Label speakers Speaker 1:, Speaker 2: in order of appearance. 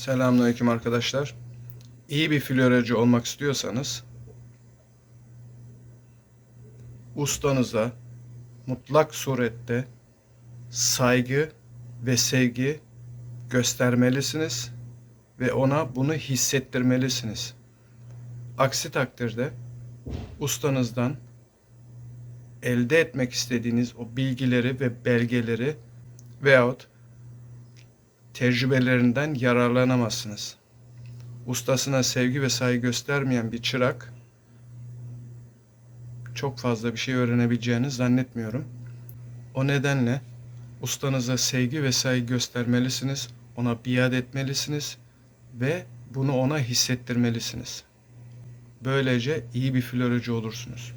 Speaker 1: Selamünaleyküm arkadaşlar. İyi bir floracı olmak istiyorsanız ustanıza mutlak surette saygı ve sevgi göstermelisiniz ve ona bunu hissettirmelisiniz. Aksi takdirde ustanızdan elde etmek istediğiniz o bilgileri ve belgeleri veyahut tecrübelerinden yararlanamazsınız. Ustasına sevgi ve saygı göstermeyen bir çırak çok fazla bir şey öğrenebileceğini zannetmiyorum. O nedenle ustanıza sevgi ve saygı göstermelisiniz, ona biat etmelisiniz ve bunu ona hissettirmelisiniz. Böylece iyi bir floracı olursunuz.